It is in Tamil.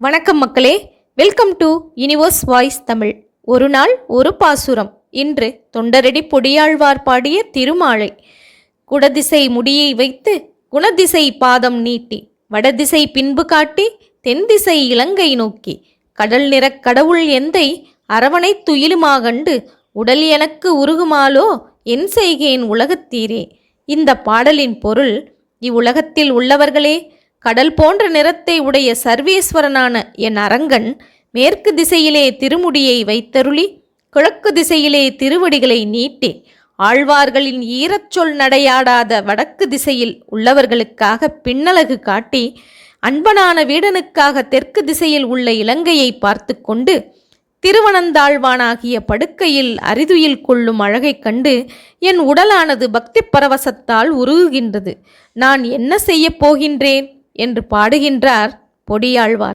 வணக்கம் மக்களே. Welcome to universe voice Tamil ஒரு நாள் ஒரு பாசுரம். இன்று தொண்டரடி பொடியாழ்வார் பாடிய திருமாலை. குடதிசை முடியை வைத்து குணதிசை பாதம் நீட்டி வடதிசை பின்பு காட்டி தென்திசை இலங்கை நோக்கி கடல் நிறக் கடவுள் எந்தை அரவணை துயிலுமாகண்டு உடல் எனக்கு உருகுமாலோ என் செய்கேன் உலகத்தீரே இந்த பாடலின் பொருள் இவ்வுலகத்தில் உள்ளவர்களே கடல் போன்ற நிறத்தை உடைய சர்வேஸ்வரனான என் அரங்கன் மேற்கு திசையிலே திருமுடியை வைத்தருளி கிழக்கு திசையிலே திருவடிகளை நீட்டி ஆழ்வார்களின் ஈரச்சொல் நடையாடாத வடக்கு திசையில் உள்ளவர்களுக்காக பின்னலகு காட்டி அன்பனான வீடனுக்காக தெற்கு திசையில் உள்ள இலங்கையை பார்த்து கொண்டு திருவனந்தாழ்வானாகிய படுக்கையில் அரிதுயில் கொள்ளும் அழகைக் கண்டு என் உடலானது பக்தி பரவசத்தால் உருகுகின்றது. நான் என்ன செய்யப் போகின்றேன்? என்று பாடுகின்றார் பொடியாழ்வார்.